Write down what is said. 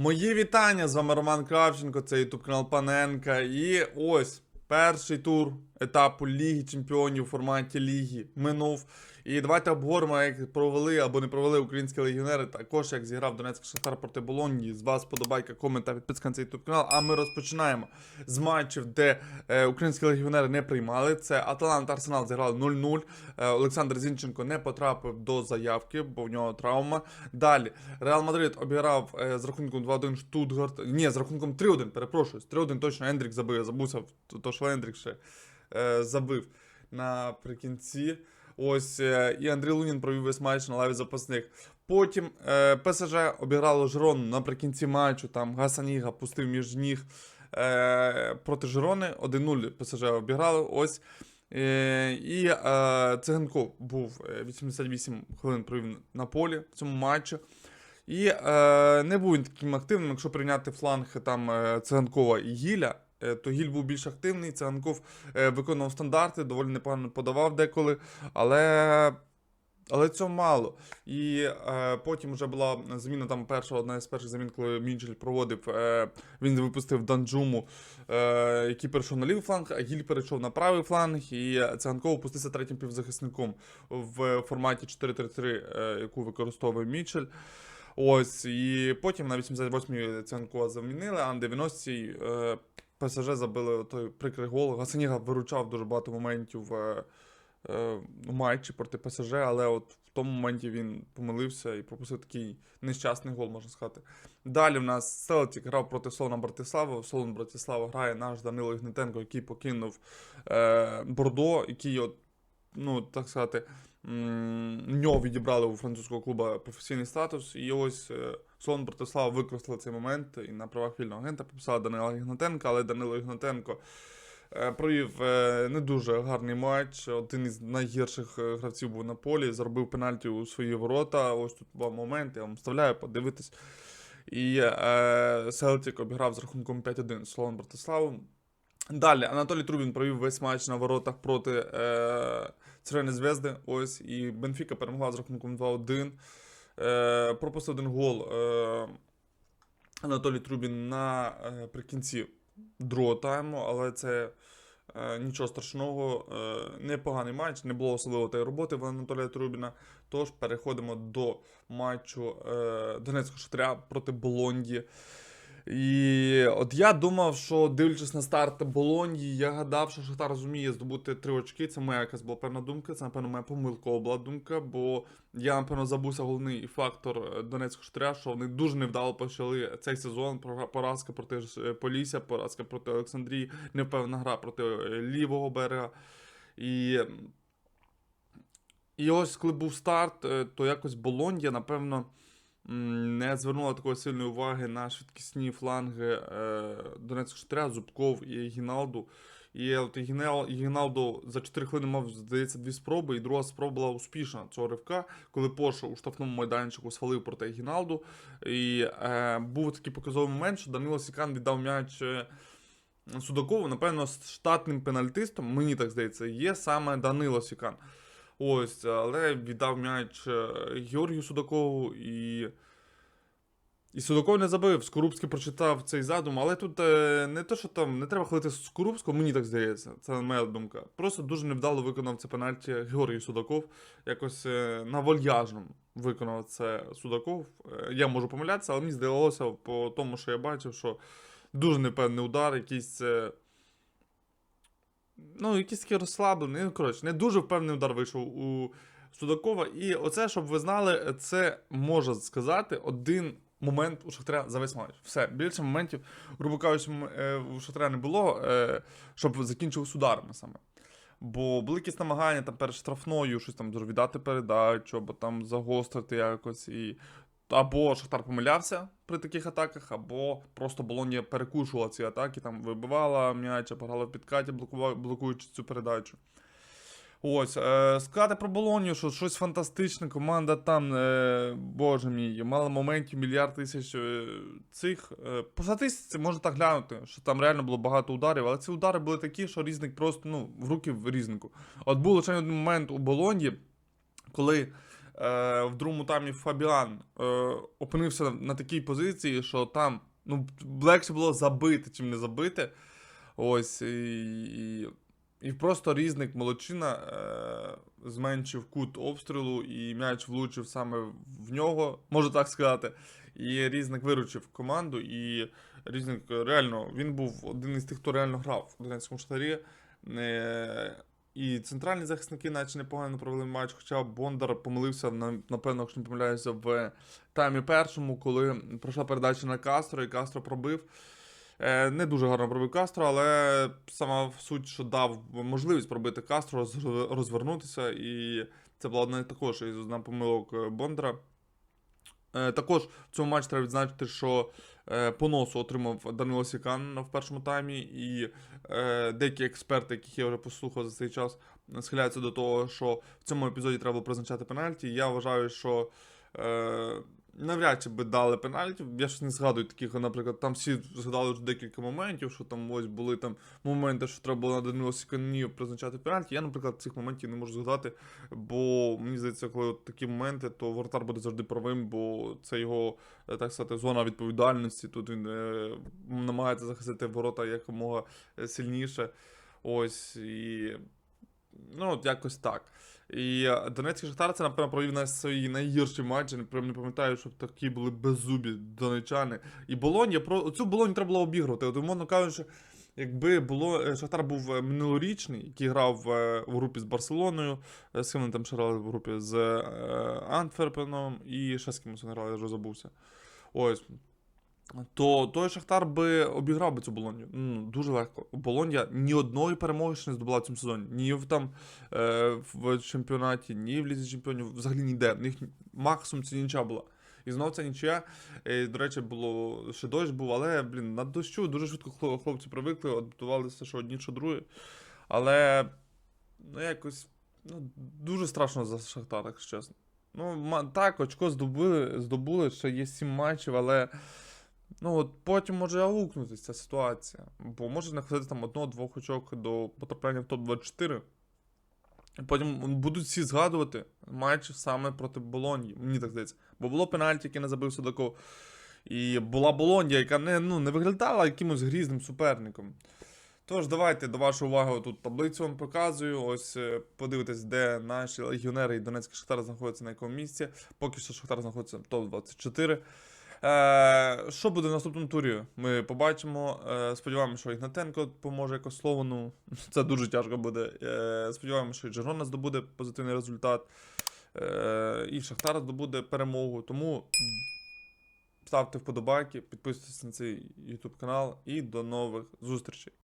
Мої вітання! З вами Роман Кравченко, це ютуб канал Паненка. І ось перший тур етапу Ліги Чемпіонів у форматі Ліги минув. І давайте обговоримо, як провели або не провели українські легіонери. Також як зіграв Донецький Шахтар проти Болонії. З вас подобайка, комент та підписка на цей ютуб канал. А ми розпочинаємо з матчів, де е, українські легіонери не приймали. Це Аталант Арсенал зіграли 0-0. Е, Олександр Зінченко не потрапив до заявки, бо в нього травма. Далі Реал Мадрид обіграв е, з рахунком 2-1 Штутгарт. Ні, з рахунком 3-1, перепрошую. З 3-1 точно Ендрік забив. Забувся, то що Ендрік ще забив наприкінці. Ось е, і Андрій Лунін провів весь матч на лаві запасних. Потім е, ПСЖ обіграло Жирон наприкінці матчу. Там Гасаніга пустив між ніг е, проти Жирони. 1-0 ПСЖ обіграли. Ось. Е, і е, Циганков був е, 88 хвилин провів на полі в цьому матчі. І е, не був він таким активним, якщо прийняти фланг там е, Циганкова і Гіля, е, то Гіль був більш активний. Циганков е, виконував стандарти, доволі непогано подавав деколи, але. Але цього мало. І е, потім вже була зміна там перша, одна з перших замін, коли Мінчель проводив. Е, він випустив Данджуму, е, який перейшов на лівий фланг, а Гіль перейшов на правий фланг, і Циганков опустився третім півзахисником в форматі 4-3-3, е, яку використовує Мічель. Ось, і потім на 88-й Циганкова замінили, а на 90-й е, ПСЖ забили той прикрий гол. Гасаніга виручав дуже багато моментів е, е, у матчі проти ПСЖ, але от в тому моменті він помилився і пропустив такий нещасний гол, можна сказати. Далі в нас Селтік грав проти Солона Братислава. Солон Братислава грає наш Данило Ігнатенко, який покинув е, Бордо, який, от, ну, так сказати, нього відібрали у французького клубу професійний статус. І ось е, Солон Братислава використали цей момент і на правах вільного агента підписали Данила Ігнатенка, але Данило Ігнатенко е, провів е, не дуже гарний матч. Один із найгірших гравців був на полі, зробив пенальті у свої ворота. Ось тут два моменти, я вам вставляю, подивитись. І е, Селтік обіграв з рахунком 5-1 Солон Братиславу. Далі Анатолій Трубін провів весь матч на воротах проти е, Цервени Звезди. Ось, і Бенфіка перемогла з рахунком 2-1. Е, пропустив один гол е, Анатолій Трубін наприкінці другого тайму, але це е, нічого страшного. Е, непоганий матч, не було особливо тієї роботи в Анатолія Трубіна. Тож переходимо до матчу е, Донецького Шатря проти Болонді. І от я думав, що дивлячись на старт Болоньї, я гадав, що Шахтар розуміє здобути три очки. Це моя якась була певна думка, це, напевно, моя помилкова була думка, бо я, напевно, забувся головний фактор е, Донецького Шахтаря, що вони дуже невдало почали цей сезон. Поразка проти е, Полісся, поразка проти Олександрії, невпевнена гра проти е, лівого берега. І, і ось коли був старт, то якось Болондія, напевно не звернула такої сильної уваги на швидкісні фланги е, Донецького Шахтаря, Зубков і Гіналду. І от Гінал- Гіналдо за 4 хвилини мав, здається, дві спроби, і друга спроба була успішна цього ривка, коли Поша у штрафному майданчику свалив проти Гіналду. І е, був такий показовий момент, що Данило Сікан віддав м'яч. е, Судакову, напевно, штатним пенальтистом, мені так здається, є саме Данило Сікан. Ось, але віддав м'яч е, Георгію Судакову і. І Судаков не забив. Скорубський прочитав цей задум, але тут е, не те, що там не треба хвалити Скорубського, мені так здається. Це моя думка. Просто дуже невдало виконав це пенальті Георгій Судаков. Якось е, на вольяжному виконав це Судаков. Я можу помилятися, але мені здалося по тому, що я бачив, що дуже непевний удар, якийсь. Ну, якийсь такий розслаблений. Ну, коротше, не дуже впевнений удар вийшов у Судакова. І оце, щоб ви знали, це можна сказати один момент у Шахтаря за весь матч. Все, більше моментів, грубо кажучи, е, у Шахтаря не було, е, щоб закінчив ударами саме. Бо були якісь намагання там перед штрафною щось там віддати передачу, або там загострити якось. І... Або Шахтар помилявся при таких атаках, або просто Болонія перекушувала ці атаки, там вибивала м'яч, або грала в підкаті, блокуючи цю передачу. Ось, е, сказати про Болонію, що щось фантастичне, команда там, е, боже мій, мала моментів мільярд тисяч е, цих. Е, по статистиці можна так глянути, що там реально було багато ударів, але ці удари були такі, що різник просто ну, в руки в різнику. От був лише один момент у Болонії, коли в другому таймі Фабіан е, опинився на такій позиції, що там ну, легше було забити, чим не забити. Ось і, і, просто різник молодчина е, зменшив кут обстрілу, і м'яч влучив саме в нього, можу так сказати. І різник виручив команду, і різник е, реально він був один із тих, хто реально грав в Донецькому штарі. Е, і центральні захисники, наче непогано провели матч, хоча Бондар помилився, напевно, якщо не помиляюся, в таймі першому, коли пройшла передача на Кастро, і Кастро пробив. Е, Не дуже гарно пробив Кастро, але сама суть, що дав можливість пробити Кастро, розвернутися, і це була одна також із одна помилок е, Бондара. Е, Також в цьому матчі треба відзначити, що е, по носу отримав Данило Сікан в першому таймі, і е, деякі експерти, яких я вже послухав за цей час, схиляються до того, що в цьому епізоді треба призначати пенальті. Я вважаю, що е, навряд чи би дали пенальті. Я ж не згадую таких, наприклад, там всі згадали вже декілька моментів, що там ось були там моменти, що треба було на Данило Сіканію призначати пенальті. Я, наприклад, цих моментів не можу згадати, бо мені здається, коли от такі моменти, то воротар буде завжди правим, бо це його, е, так сказати, зона відповідальності. Тут він е, намагається захистити ворота якомога е, сильніше. Ось і. Ну, от якось так. І е, Донецький Шахтар це, напевно, провів на свої найгірші матчі. Прям не пам'ятаю, щоб такі були беззубі донечани. І Болонь, я про цю Болонь треба було обігрувати. От, умовно кажучи, якби було е, Шахтар був е, минулорічний, який грав в групі з Барселоною, з ким вони там ще грали в групі з Антверпеном і ще з кимось грали, я вже забувся. Ось. То той Шахтар би обіграв би цю Болонью. Ну, дуже легко. Болонья ні одної перемоги ще не здобула в цьому сезоні. Ні в там е, в чемпіонаті, ні в лізі чемпіонів, взагалі ніде. В них максимум це нічия була. І знов це нічия. Е, до речі, було ще дощ був, але, блін, на дощу дуже швидко хлопці привикли, адаптувалися, що одні, що другі. Але ну, якось ну, дуже страшно за Шахтар, якщо чесно. Ну, так, очко здобули, здобули, ще є сім матчів, але. Ну, от потім може аукнутися ця ситуація. Бо може хватити там одного-двох очок до потрапляння в топ-24. Потім будуть всі згадувати матч саме проти Болоньї, мені так здається. Бо було пенальті, яке не забив Судаков. І була Болонья, яка не, ну, не виглядала якимось грізним суперником. Тож, давайте до вашої уваги тут таблицю вам показую. Ось е, подивитесь, де наші легіонери і Донецький Шахтар знаходяться на якому місці. Поки що Шахтар знаходиться в топ-24. Е, що буде в наступному турі? Ми побачимо. Е, сподіваємося, що Ігнатенко поможе якось Словану. Це дуже тяжко буде. Е, сподіваємося, що і Джерона здобуде позитивний результат. І Шахтар здобуде перемогу. Тому ставте вподобайки, підписуйтесь на цей YouTube канал і до нових зустрічей.